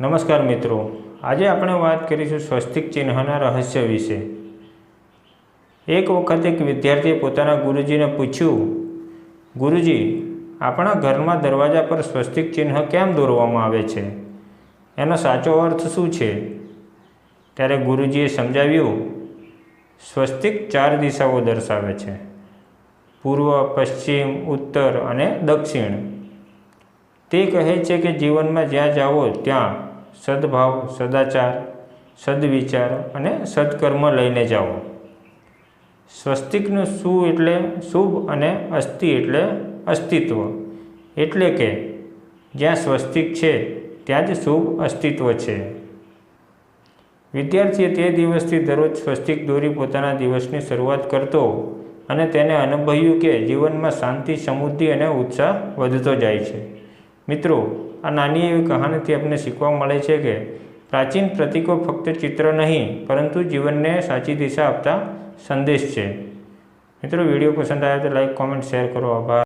નમસ્કાર મિત્રો. આજે આપણે વાત કરીશું સ્વસ્તિક ચિહ્નના રહસ્ય વિશે. એક વખત એક વિદ્યાર્થીએ પોતાના ગુરુજીને પૂછ્યું, ગુરુજી, આપણા ઘરમાં દરવાજા પર સ્વસ્તિક ચિહ્ન કેમ દોરવામાં આવે છે? એનો સાચો અર્થ શું છે? ત્યારે ગુરુજીએ સમજાવ્યું, સ્વસ્તિક ચાર દિશાઓ દર્શાવે છે. પૂર્વ, પશ્ચિમ, ઉત્તર અને દક્ષિણ. તે કહે છે કે જીવનમાં જ્યાં જાઓ ત્યાં સદભાવ, સદાચાર, સદવિચાર અને સદકર્મ લઈને જાઓ. સ્વસ્તિકનું સુ એટલે શુભ અને અસ્થિ એટલે અસ્તિત્વ. એટલે કે જ્યાં સ્વસ્તિક છે, ત્યાં જ શુભ અસ્તિત્વ છે. વિદ્યાર્થીએ તે દિવસથી દરરોજ સ્વસ્તિક દોરી પોતાના દિવસની શરૂઆત કરતો અને તેને અનુભવ્યું કે જીવનમાં શાંતિ, સમૃદ્ધિ અને ઉત્સાહ વધતો જાય છે. મિત્રો, આ નાની એવી કહાનીથી આપણને શીખવા મળે છે કે પ્રાચીન પ્રતીકો ફક્ત ચિત્ર નહીં, પરંતુ જીવનને સાચી દિશા આપતા સંદેશ છે. મિત્રો, વીડિયો પસંદ આવ્યો તો લાઈક કોમેન્ટ શેર કરો. આભાર.